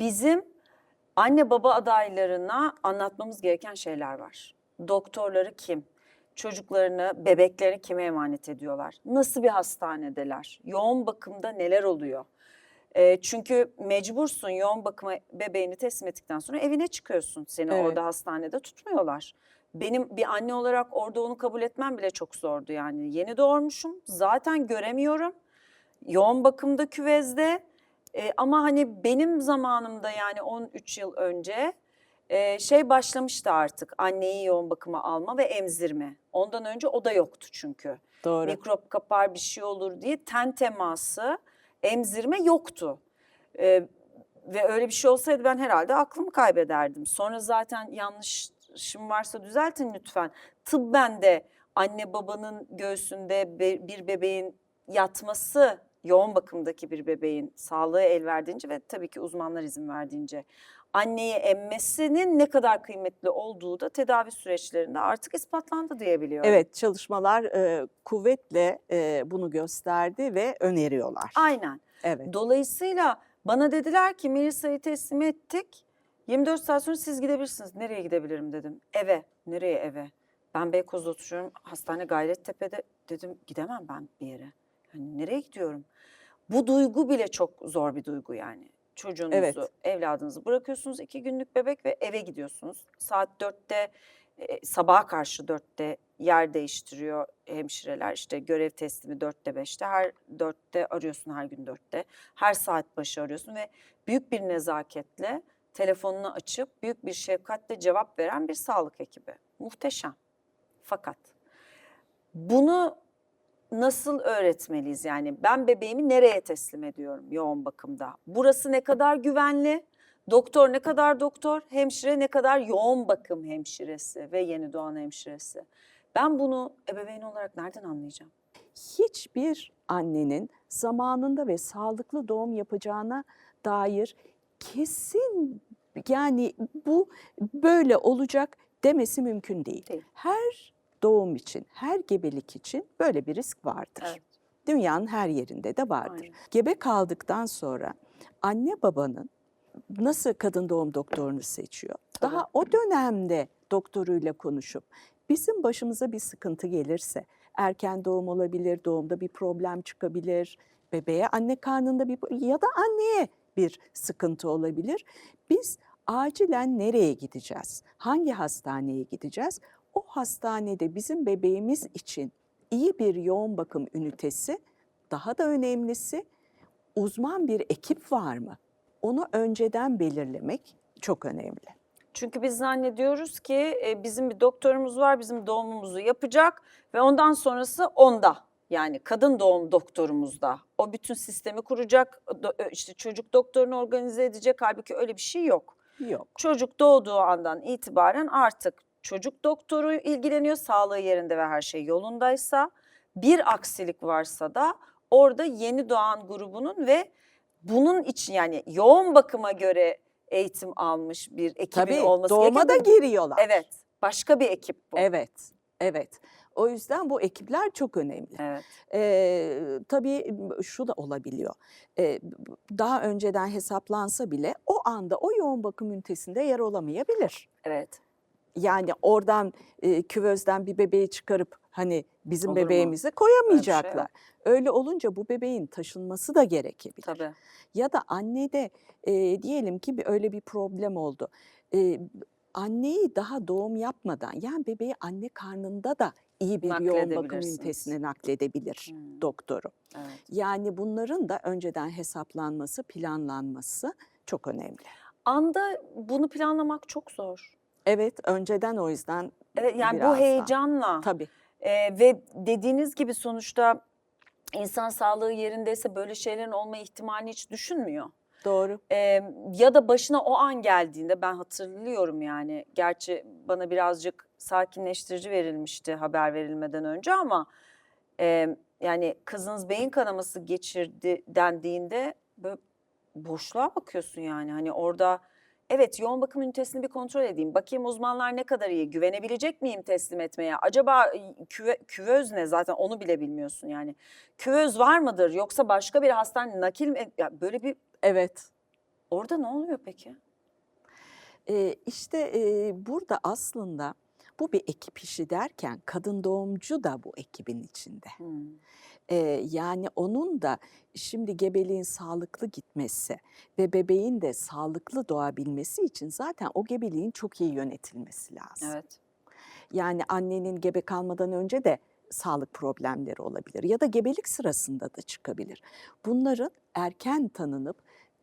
Bizim anne baba adaylarına anlatmamız gereken şeyler var. Doktorları kim? Çocuklarını, bebeklerini kime emanet ediyorlar? Nasıl bir hastanedeler? Yoğun bakımda neler oluyor? Ee, çünkü mecbursun yoğun bakıma bebeğini teslim ettikten sonra evine çıkıyorsun. Seni Evet. orada hastanede tutmuyorlar. Benim bir anne olarak orada onu kabul etmem bile çok zordu yani. Yeni doğurmuşum, zaten göremiyorum. Yoğun bakımda küvezde e, ama hani benim zamanımda yani 13 yıl önce e, şey başlamıştı artık anneyi yoğun bakıma alma ve emzirme. Ondan önce o da yoktu çünkü. Doğru. Mikrop kapar bir şey olur diye ten teması, emzirme yoktu. E, ve öyle bir şey olsaydı ben herhalde aklımı kaybederdim. Sonra zaten yanlışım varsa düzeltin lütfen. Tıbben de anne babanın göğsünde bir bebeğin yatması yoğun bakımdaki bir bebeğin sağlığı el verdiğince ve tabii ki uzmanlar izin verdiğince anneye emmesinin ne kadar kıymetli olduğu da tedavi süreçlerinde artık ispatlandı diyebiliyorum. Evet çalışmalar e, kuvvetle e, bunu gösterdi ve öneriyorlar. Aynen. Evet. Dolayısıyla bana dediler ki Melisa'yı teslim ettik. 24 saat sonra siz gidebilirsiniz. Nereye gidebilirim dedim. Eve. Nereye eve? Ben Beykoz'da oturuyorum. Hastane Gayrettepe'de dedim gidemem ben bir yere. Yani nereye gidiyorum? Bu duygu bile çok zor bir duygu yani. Çocuğunuzu, Evet. evladınızı bırakıyorsunuz iki günlük bebek ve eve gidiyorsunuz. Saat dörtte e, sabaha karşı dörtte yer değiştiriyor hemşireler. İşte görev teslimi dörtte beşte her dörtte arıyorsun her gün dörtte. Her saat başı arıyorsun ve büyük bir nezaketle telefonunu açıp büyük bir şefkatle cevap veren bir sağlık ekibi. Muhteşem. Fakat bunu nasıl öğretmeliyiz yani ben bebeğimi nereye teslim ediyorum yoğun bakımda? Burası ne kadar güvenli? Doktor ne kadar doktor, hemşire ne kadar yoğun bakım hemşiresi ve yeni doğan hemşiresi. Ben bunu ebeveyn olarak nereden anlayacağım? Hiçbir annenin zamanında ve sağlıklı doğum yapacağına dair kesin yani bu böyle olacak demesi mümkün değil. Değil. Her doğum için, her gebelik için böyle bir risk vardır. Evet. Dünyanın her yerinde de vardır. Aynen. Gebe kaldıktan sonra anne babanın nasıl kadın doğum doktorunu seçiyor? Tabii. Daha o dönemde doktoruyla konuşup bizim başımıza bir sıkıntı gelirse erken doğum olabilir, doğumda bir problem çıkabilir, bebeğe anne karnında bir ya da anneye bir sıkıntı olabilir. Biz acilen nereye gideceğiz? Hangi hastaneye gideceğiz? O hastanede bizim bebeğimiz için iyi bir yoğun bakım ünitesi, daha da önemlisi uzman bir ekip var mı? Onu önceden belirlemek çok önemli. Çünkü biz zannediyoruz ki e, bizim bir doktorumuz var, bizim doğumumuzu yapacak ve ondan sonrası onda. Yani kadın doğum doktorumuzda. O bütün sistemi kuracak, do- e, işte çocuk doktorunu organize edecek. Halbuki öyle bir şey yok. Yok. Çocuk doğduğu andan itibaren artık çocuk doktoru ilgileniyor. Sağlığı yerinde ve her şey yolundaysa bir aksilik varsa da orada yeni doğan grubunun ve bunun için yani yoğun bakıma göre eğitim almış bir ekibin Tabii olması doğuma da giriyorlar. Evet. Başka bir ekip bu. Evet, evet. O yüzden bu ekipler çok önemli. Evet. Ee, tabii şu da olabiliyor. Ee, daha önceden hesaplansa bile o anda o yoğun bakım ünitesinde yer olamayabilir. Evet. Yani oradan e, küvezden bir bebeği çıkarıp hani bizim Olur mu? bebeğimizi şey koyamayacaklar. yok. Öyle olunca bu bebeğin taşınması da gerekebilir. Tabii. Ya da annede e, diyelim ki bir öyle bir problem oldu. E, anneyi daha doğum yapmadan yani bebeği anne karnında da iyi bir yoğun bakım ünitesine nakledebilir Hmm. doktoru. Evet. Yani bunların da önceden hesaplanması, planlanması çok önemli. Anda bunu planlamak çok zor. Evet, önceden o yüzden Evet yani Biraz bu daha. heyecanla tabii Ee, ve dediğiniz gibi sonuçta insan sağlığı yerindeyse böyle şeylerin olma ihtimalini hiç düşünmüyor. doğru. Ee, ya da başına o an geldiğinde ben hatırlıyorum yani. Gerçi bana birazcık sakinleştirici verilmişti haber verilmeden önce ama e, yani kızınız beyin kanaması geçirdi dendiğinde böyle boşluğa bakıyorsun yani. Hani orada evet yoğun bakım ünitesini bir kontrol edeyim. Bakayım uzmanlar ne kadar iyi, güvenebilecek miyim teslim etmeye? Acaba küve, küvöz ne zaten onu bile bilmiyorsun yani. Küvöz var mıdır yoksa başka bir hastane nakil mi? Ya böyle bir Evet. Orada ne oluyor peki? Ee, işte e, burada aslında bu bir ekip işi derken kadın doğumcu da bu ekibin içinde. Hmm. Ee, yani onun da şimdi gebeliğin sağlıklı gitmesi ve bebeğin de sağlıklı doğabilmesi için zaten o gebeliğin çok iyi yönetilmesi lazım. Evet. Yani annenin gebe kalmadan önce de sağlık problemleri olabilir ya da gebelik sırasında da çıkabilir. Bunların erken tanınıp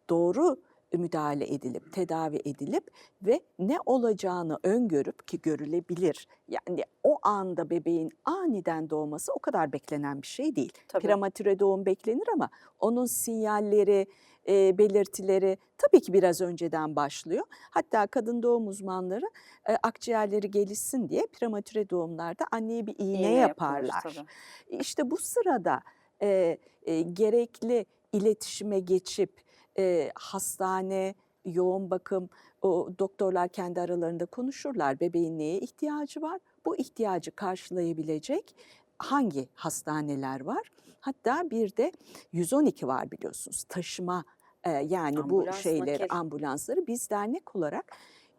doğru müdahale edilip tedavi edilip ve ne olacağını öngörüp ki görülebilir. Yani o anda bebeğin aniden doğması o kadar beklenen bir şey değil. Tabii. Prematüre doğum beklenir ama onun sinyalleri, e, belirtileri tabii ki biraz önceden başlıyor. Hatta kadın doğum uzmanları e, akciğerleri gelişsin diye prematüre doğumlarda anneye bir iğne, İğne yaparlar. tabii. İşte bu sırada e, e, gerekli iletişime geçip e, hastane, yoğun bakım, o doktorlar kendi aralarında konuşurlar. Bebeğin neye ihtiyacı var? Bu ihtiyacı karşılayabilecek hangi hastaneler var? Hatta bir de 112 var biliyorsunuz. Taşıma e, yani Ambulans, bu şeyleri, nakil. ambulansları biz dernek olarak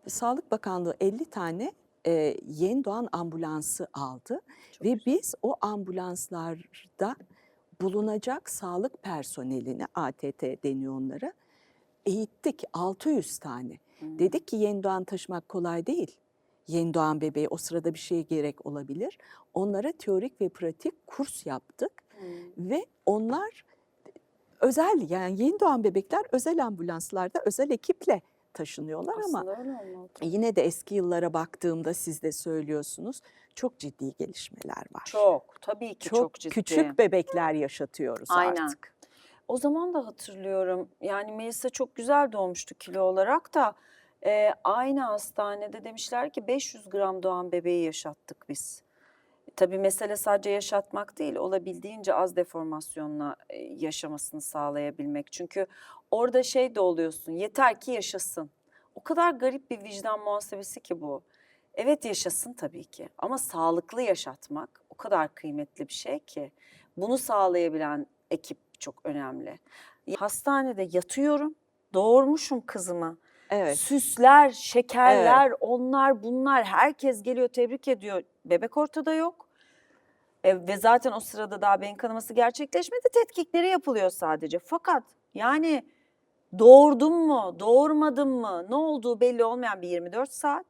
Sağlık Bakanlığı 50 tane e, yeni doğan ambulansı aldı. Çok Ve güzel. biz o ambulanslarda bulunacak sağlık personelini ATT deniyor onlara eğittik 600 tane. Hmm. Dedik ki yeni doğan taşımak kolay değil. Yeni doğan bebeğe o sırada bir şeye gerek olabilir. Onlara teorik ve pratik kurs yaptık Hmm. ve onlar özel yani yeni doğan bebekler özel ambulanslarda özel ekiple taşınıyorlar ama Aslında öyle olmalı. yine de eski yıllara baktığımda siz de söylüyorsunuz çok ciddi gelişmeler var. Çok, tabii ki çok, ciddi. küçük bebekler yaşatıyoruz Aynen. artık. O zaman da hatırlıyorum. Yani Melisa çok güzel doğmuştu kilo olarak da e, aynı hastanede demişler ki 500 gram doğan bebeği yaşattık biz. Tabii mesele sadece yaşatmak değil, olabildiğince az deformasyonla e, yaşamasını sağlayabilmek. Çünkü orada şey de oluyorsun, yeter ki yaşasın. O kadar garip bir vicdan muhasebesi ki bu. Evet yaşasın tabii ki ama sağlıklı yaşatmak o kadar kıymetli bir şey ki. Bunu sağlayabilen ekip çok önemli. Hastanede yatıyorum, doğurmuşum kızımı. Evet. Süsler, şekerler, onlar bunlar herkes geliyor tebrik ediyor. Bebek ortada yok. E, ve zaten o sırada daha beyin kanaması gerçekleşmedi. Tetkikleri yapılıyor sadece. Fakat yani doğurdum mu, doğurmadım mı, ne olduğu belli olmayan bir 24 saat.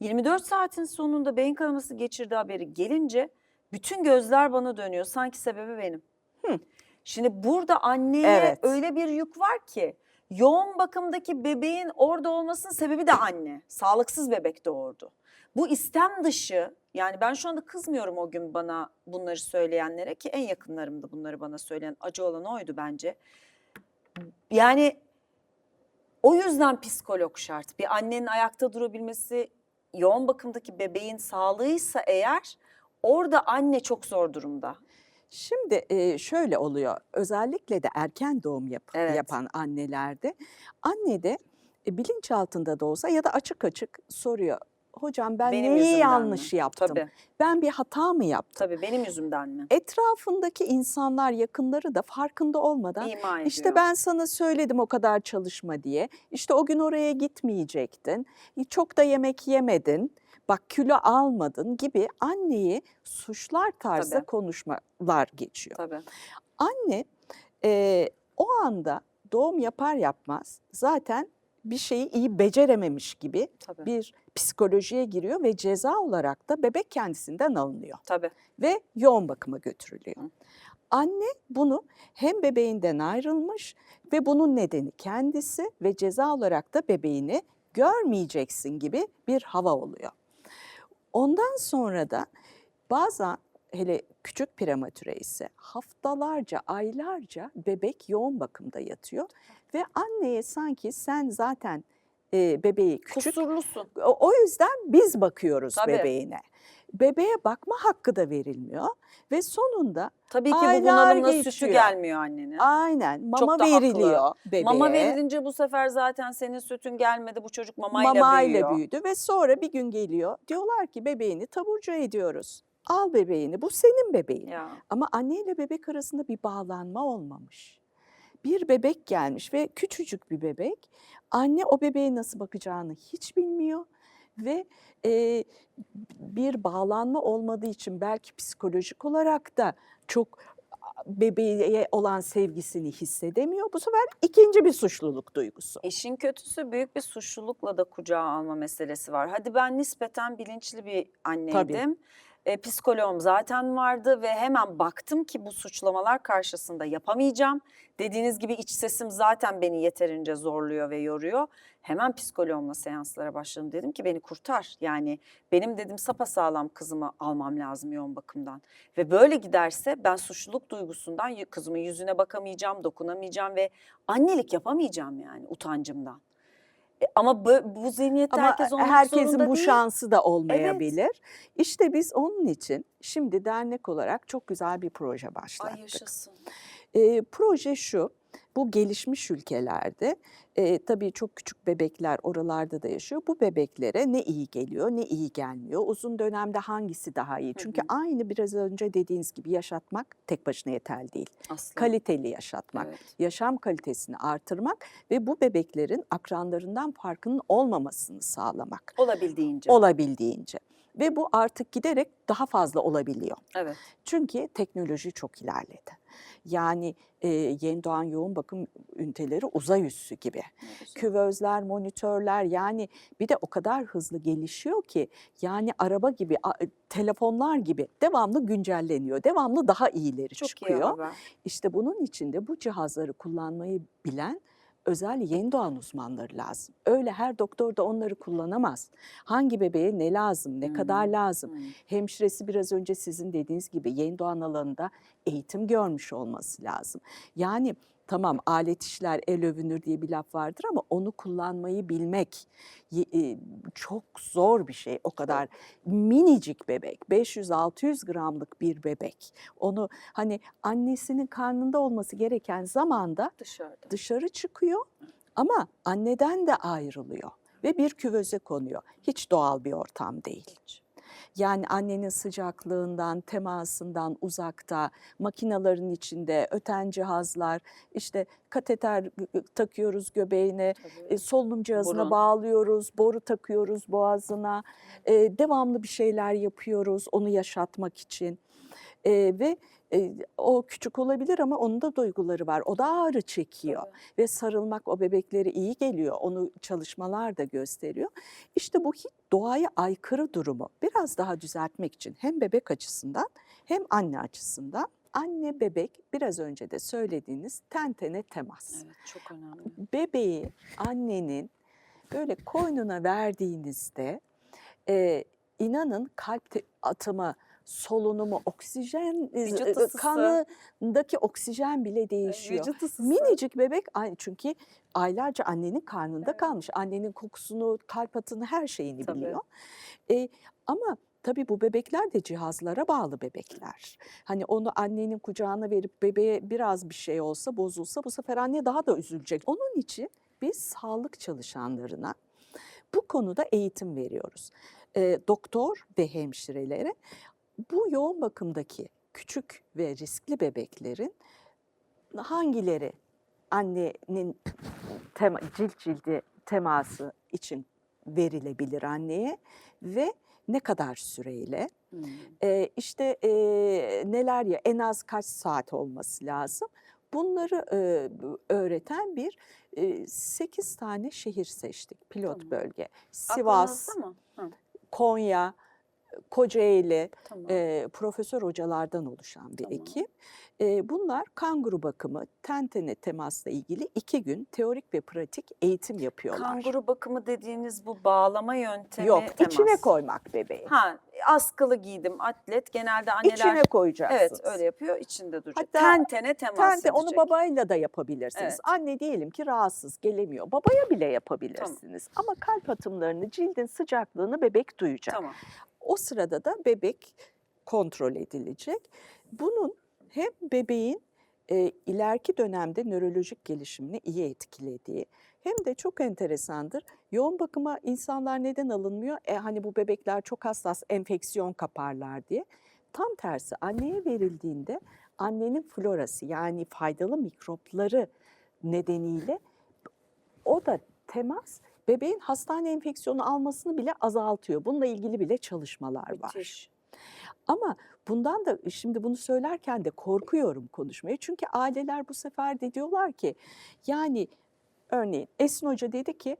24 saatin sonunda beyin kanaması geçirdiği haberi gelince bütün gözler bana dönüyor. Sanki sebebi benim. Hı. Şimdi burada anneye Evet. öyle bir yük var ki yoğun bakımdaki bebeğin orada olmasının sebebi de anne. Sağlıksız bebek doğurdu. Bu istem dışı yani ben şu anda kızmıyorum o gün bana bunları söyleyenlere ki en yakınlarımda bunları bana söyleyen acı olan oydu bence. Yani o yüzden psikolog şart. Bir annenin ayakta durabilmesi yoğun bakımdaki bebeğin sağlığıysa eğer orada anne çok zor durumda. Şimdi e, şöyle oluyor. Özellikle de erken doğum yap- Evet. yapan annelerde anne de e, bilinç altında da olsa ya da açık açık soruyor. Hocam ben Benim neyi yanlış mi? yaptım? Tabii, Ben bir hata mı yaptım? tabii benim yüzümden mi? Etrafındaki insanlar, yakınları da farkında olmadan İma ediyor. İşte ben sana söyledim o kadar çalışma diye. İşte o gün oraya gitmeyecektin. Çok da yemek yemedin. Bak kilo almadın gibi anneyi suçlar tarzı Tabii. konuşmalar geçiyor. Tabii. Anne e, o anda doğum yapar yapmaz zaten bir şeyi iyi becerememiş gibi Tabii. bir psikolojiye giriyor ve ceza olarak da bebek kendisinden alınıyor Tabii. ve yoğun bakıma götürülüyor. Hı. Anne bunu hem bebeğinden ayrılmış ve bunun nedeni kendisi ve ceza olarak da bebeğini görmeyeceksin gibi bir hava oluyor. Ondan sonra da bazen hele küçük prematüre ise haftalarca, aylarca bebek yoğun bakımda yatıyor ve anneye sanki sen zaten e, bebeği küçük Kusurlusun. o, o yüzden biz bakıyoruz Tabii. bebeğine. Bebeğe bakma hakkı da verilmiyor ve sonunda Tabii ki bu sütü geçiyor. gelmiyor annenin. aynen mama haklı. veriliyor bebeğe. Mama verilince bu sefer zaten senin sütün gelmedi. Bu çocuk mamayla, mamayla büyüyor. büyüdü ve sonra bir gün geliyor diyorlar ki bebeğini taburcu ediyoruz. Al bebeğini bu senin bebeğin. Ya. Ama anne ile bebek arasında bir bağlanma olmamış. bir bebek gelmiş ve küçücük bir bebek. Anne o bebeğe nasıl bakacağını hiç bilmiyor ve e, bir bağlanma olmadığı için belki psikolojik olarak da çok bebeğe olan sevgisini hissedemiyor. Bu sefer ikinci bir suçluluk duygusu. İşin kötüsü büyük bir suçlulukla da kucağa alma meselesi var. Hadi ben nispeten bilinçli bir anneydim. E, psikoloğum zaten vardı ve hemen baktım ki bu suçlamalar karşısında yapamayacağım. Dediğiniz gibi iç sesim zaten beni yeterince zorluyor ve yoruyor. Hemen psikoloğumla seanslara başladım. Dedim ki beni kurtar. Yani benim dedim sapasağlam kızımı almam lazım yoğun bakımdan. Ve böyle giderse ben suçluluk duygusundan kızımın yüzüne bakamayacağım, dokunamayacağım ve annelik yapamayacağım yani utancımdan. Ama bö- bu zihniyette Ama herkes olmak herkesin zorunda bu değil. şansı da olmayabilir. İşte biz onun için şimdi dernek olarak çok güzel bir proje Ay başlattık. yaşasın. E, proje şu, bu gelişmiş ülkelerde e, tabii çok küçük bebekler oralarda da yaşıyor. Bu bebeklere ne iyi geliyor, ne iyi gelmiyor. Uzun dönemde hangisi daha iyi? Hı Çünkü hı. aynı biraz önce dediğiniz gibi yaşatmak tek başına yeterli değil. Aslında. Kaliteli yaşatmak, Evet. yaşam kalitesini artırmak ve bu bebeklerin akranlarından farkının olmamasını sağlamak Olabildiğince. olabildiğince. Ve bu artık giderek daha fazla olabiliyor. evet. Çünkü teknoloji çok ilerledi. Yani e, yeni doğan yoğun bakım üniteleri uzay üssü gibi. Küvözler, monitörler yani bir de o kadar hızlı gelişiyor ki yani araba gibi, a- telefonlar gibi devamlı güncelleniyor. Devamlı daha iyileri Çok iyi çıkıyor. haber. İşte bunun için de bu cihazları kullanmayı bilen özel yeni doğan uzmanları lazım. Öyle her doktor da onları kullanamaz. Hangi bebeğe ne lazım, ne kadar Hmm, lazım? hmm. Hemşiresi biraz önce sizin dediğiniz gibi yeni doğan alanında eğitim görmüş olması lazım. Yani tamam alet işler el övünür diye bir laf vardır ama onu kullanmayı bilmek e, çok zor bir şey. O kadar minicik bebek, 500-600 gramlık bir bebek. Onu hani annesinin karnında olması gereken zamanda Dışarıda. dışarı çıkıyor ama anneden de ayrılıyor ve bir küvöze konuyor. Hiç doğal bir ortam değil. Yani annenin sıcaklığından, temasından uzakta, makinaların içinde, öten cihazlar, işte kateter takıyoruz göbeğine, Tabii. e, solunum cihazına Burun. bağlıyoruz, boru takıyoruz boğazına, e, devamlı bir şeyler yapıyoruz onu yaşatmak için. E, ve e, o küçük olabilir ama onun da duyguları var. O da ağrı çekiyor Tabii. ve sarılmak o bebeklere iyi geliyor. Onu çalışmalar da gösteriyor. İşte bu hiç doğaya aykırı durumu biraz daha düzeltmek için hem bebek açısından hem anne açısından anne bebek biraz önce de söylediğiniz ten tene temas. Evet çok önemli. Bebeği annenin böyle koynuna verdiğinizde e, inanın kalp atımı, solunumu, oksijen, e, kanındaki oksijen bile değişiyor. Minicik bebek çünkü aylarca annenin karnında Evet. kalmış. Annenin kokusunu, kalp atını, her şeyini Tabii. biliyor. E, ama tabii bu bebekler de cihazlara bağlı bebekler. Hani onu annenin kucağına verip bebeğe biraz bir şey olsa, bozulsa bu sefer anne daha da üzülecek. Onun için biz sağlık çalışanlarına bu konuda eğitim veriyoruz. E, doktor ve hemşirelere bu yoğun bakımdaki küçük ve riskli bebeklerin hangileri annenin tema, cilt cildi teması için verilebilir anneye ve ne kadar süreyle? Hmm. e, işte e, neler ya en az kaç saat olması lazım? Bunları e, öğreten bir e, 8 tane şehir seçtik. Pilot Tamam. bölge. Sivas, Konya, Kocaeli tamam. e, profesör hocalardan oluşan bir Tamam. ekip. E, bunlar kanguru bakımı, ten tene temasla ilgili iki gün teorik ve pratik eğitim yapıyorlar. Kanguru bakımı dediğiniz bu bağlama yöntemi Yok, temas. içine koymak bebeği. Ha, askılı giydim atlet. Genelde anneler İçine koyacaksınız. evet öyle yapıyor. içinde duracak. Hatta ten tene temas Ten de onu edecek. babayla da yapabilirsiniz. Evet. Anne diyelim ki rahatsız gelemiyor. Babaya bile yapabilirsiniz. Ama kalp atımlarını, cildin sıcaklığını bebek duyacak. Tamam. O sırada da bebek kontrol edilecek. Bunun hem bebeğin e, ileriki dönemde nörolojik gelişimini iyi etkilediği hem de çok enteresandır. Yoğun bakıma insanlar neden alınmıyor? E, hani bu bebekler çok hassas enfeksiyon kaparlar diye. Tam tersi anneye verildiğinde annenin florası yani faydalı mikropları nedeniyle o da temas bebeğin hastane enfeksiyonu almasını bile azaltıyor. Bununla ilgili bile çalışmalar var. Müthiş. Ama bundan da şimdi bunu söylerken de korkuyorum konuşmaya. Çünkü aileler bu sefer de diyorlar ki yani örneğin Esin Hoca dedi ki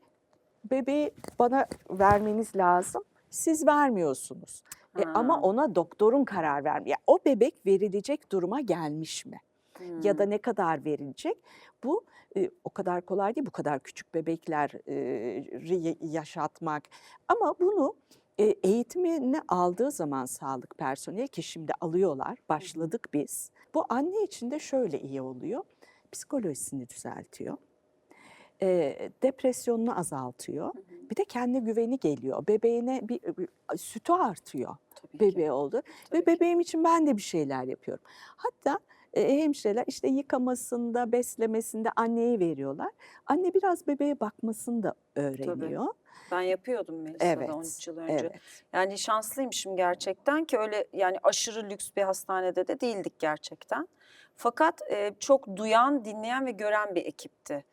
bebeği bana vermeniz lazım. Siz vermiyorsunuz. E, ama ona doktorun karar vermiyor. Yani o bebek verilecek duruma gelmiş mi? Ya da Hmm. ne kadar verilecek? Bu e, o kadar kolay değil bu kadar küçük bebekleri yaşatmak. Ama bunu e, eğitimini aldığı zaman sağlık personeli ki şimdi alıyorlar, başladık biz. Bu anne için de şöyle iyi oluyor. Psikolojisini düzeltiyor. E, depresyonunu azaltıyor. Hı hı. Bir de kendi güveni geliyor. Bebeğine bir, bir sütü artıyor Tabii ki, bebeği oldu. tabii Ve ki. bebeğim için ben de bir şeyler yapıyorum. Hatta e, hemşireler işte yıkamasında, beslemesinde anneye veriyorlar. Anne biraz bebeğe bakmasını da öğreniyor. Ben yapıyordum Melisa'da Evet, 13 yıl önce. Evet. Yani şanslıymışım gerçekten ki öyle yani aşırı lüks bir hastanede de değildik gerçekten. Fakat e, çok duyan, dinleyen ve gören bir ekipti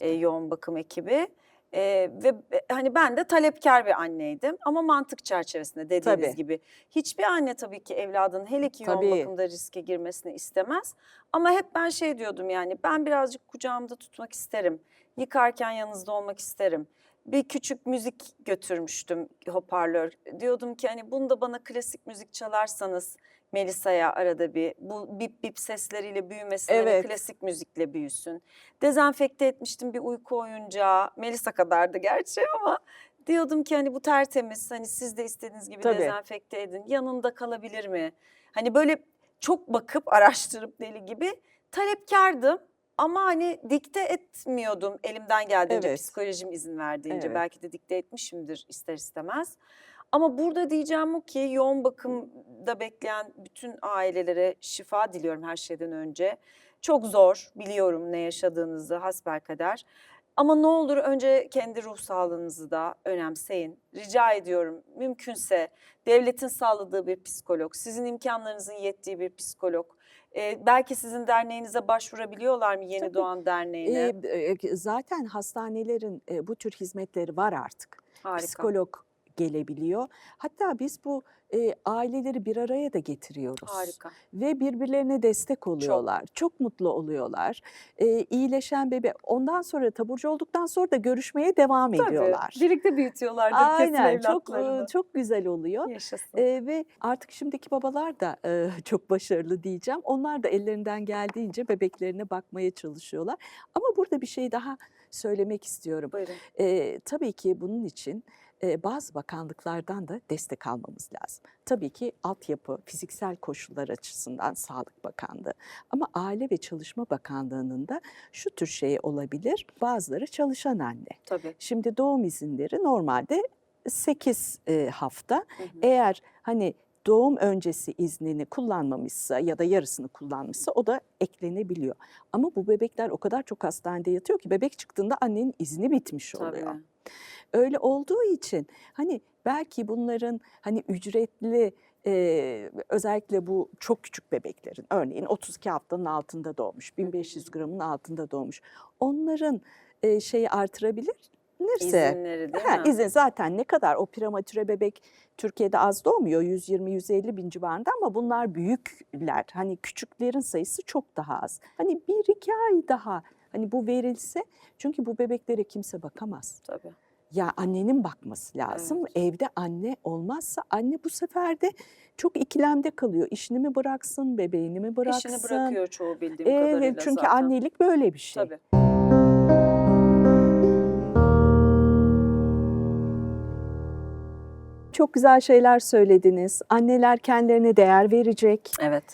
e, yoğun bakım ekibi. E, ve e, hani ben de talepkar bir anneydim ama mantık çerçevesinde dediğiniz Tabii. gibi. Hiçbir anne tabii ki evladının hele ki yoğun Tabii. bakımda riske girmesini istemez. Ama hep ben şey diyordum yani ben birazcık kucağımda tutmak isterim. Yıkarken yanınızda olmak isterim bir küçük müzik götürmüştüm hoparlör. Diyordum ki hani bunu da bana klasik müzik çalarsanız Melisa'ya arada bir bu bip bip sesleriyle büyümesin Evet. klasik müzikle büyüsün. Dezenfekte etmiştim bir uyku oyuncağı. Melisa kadardı gerçi ama diyordum ki hani bu tertemiz hani siz de istediğiniz gibi Tabii. dezenfekte edin. Yanında kalabilir mi? Hani böyle çok bakıp araştırıp deli gibi talepkardım. Ama hani dikte etmiyordum elimden geldiğince Evet. psikolojim izin verdiğince Evet. belki de dikte etmişimdir ister istemez. Ama burada diyeceğim o ki yoğun bakımda bekleyen bütün ailelere şifa diliyorum her şeyden önce. Çok zor biliyorum ne yaşadığınızı hasbelkader. Ama ne olur önce kendi ruh sağlığınızı da önemseyin. Rica ediyorum mümkünse devletin sağladığı bir psikolog, sizin imkanlarınızın yettiği bir psikolog. Ee, belki sizin derneğinize başvurabiliyorlar mı Yeni Tabii. Doğan Derneği'ne? E, e, zaten hastanelerin e, bu tür hizmetleri var artık. Harika. Psikolog gelebiliyor. Hatta biz bu e, aileleri bir araya da getiriyoruz. Harika. ve birbirlerine destek oluyorlar. Çok, mutlu oluyorlar. Ee, iyileşen bebe ondan sonra taburcu olduktan sonra da görüşmeye devam ediyorlar. Birlikte büyütüyorlardır kesin Aynen çok e, çok güzel oluyor. Yaşasın. Ee, ve artık şimdiki babalar da e, çok başarılı diyeceğim. Onlar da ellerinden geldiğince bebeklerine bakmaya çalışıyorlar. Ama burada bir şey daha söylemek istiyorum. Buyurun. Ee, tabii ki bunun için e, bazı bakanlıklardan da destek almamız lazım. Tabii ki altyapı, fiziksel koşullar açısından Sağlık Bakanlığı. Ama Aile ve Çalışma Bakanlığı'nın da şu tür şey olabilir. Bazıları çalışan anne. Tabii. Şimdi doğum izinleri normalde 8 hafta. Hı hı. Eğer hani doğum öncesi iznini kullanmamışsa ya da yarısını kullanmışsa o da eklenebiliyor. Ama bu bebekler o kadar çok hastanede yatıyor ki bebek çıktığında annenin izni bitmiş oluyor. Tabii. Öyle olduğu için hani belki bunların hani ücretli e, özellikle bu çok küçük bebeklerin örneğin 32 haftanın altında doğmuş, 1500 gramın altında doğmuş. Onların e, şeyi artırabilir. Neyse. İzinleri değil Ha, mi? izin zaten ne kadar o prematüre bebek Türkiye'de az doğmuyor 120-150 bin civarında ama bunlar büyükler hani küçüklerin sayısı çok daha az. Hani bir iki ay daha hani bu verilse çünkü bu bebeklere kimse bakamaz. Tabii. Ya annenin bakması lazım. Evde anne olmazsa anne bu sefer de çok ikilemde kalıyor. İşini mi bıraksın, bebeğini mi bıraksın? İşini bırakıyor çoğu bildiğim kadarıyla Evet çünkü zaten. annelik böyle bir şey. Tabii. Çok güzel şeyler söylediniz. Anneler kendilerine değer verecek. Evet.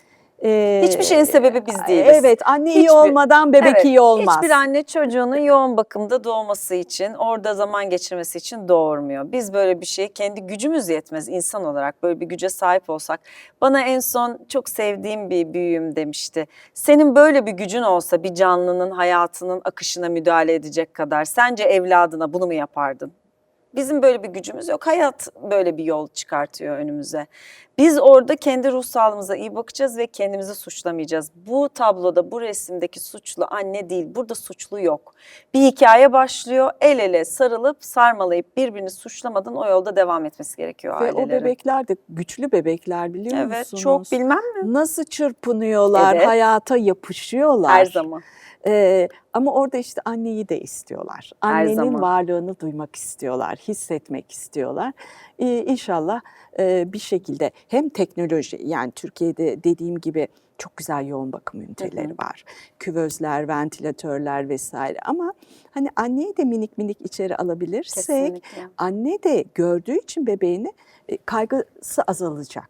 Ee, Hiçbir şeyin sebebi biz değiliz. Evet, anne iyi Hiçbir- olmadan bebek Evet, iyi olmaz. Hiçbir anne çocuğunun yoğun bakımda doğması için, orada zaman geçirmesi için doğurmuyor. Biz böyle bir şey kendi gücümüz yetmez insan olarak böyle bir güce sahip olsak. Bana en son çok sevdiğim bir büyüğüm demişti. Senin böyle bir gücün olsa bir canlının hayatının akışına müdahale edecek kadar sence evladına bunu mu yapardın? Bizim böyle bir gücümüz yok. Hayat böyle bir yol çıkartıyor önümüze. Biz orada kendi ruh sağlığımıza iyi bakacağız ve kendimizi suçlamayacağız. Bu tabloda, bu resimdeki suçlu anne değil. Burada suçlu yok. Bir hikaye başlıyor. El ele sarılıp sarmalayıp birbirini suçlamadan o yolda devam etmesi gerekiyor Ve ailelerin. o bebekler de güçlü bebekler biliyor Evet, musunuz? çok bilmem mi? Nasıl çırpınıyorlar, Evet. hayata yapışıyorlar. Her zaman. Ee, ama orada işte anneyi de istiyorlar. Annenin varlığını duymak istiyorlar, hissetmek istiyorlar. Ee, inşallah e, bir şekilde hem teknoloji yani Türkiye'de dediğim gibi çok güzel yoğun bakım üniteleri var. Küvözler, ventilatörler vesaire ama hani anneyi de minik minik içeri alabilirsek Kesinlikle. anne de gördüğü için bebeğini e, kaygısı azalacak.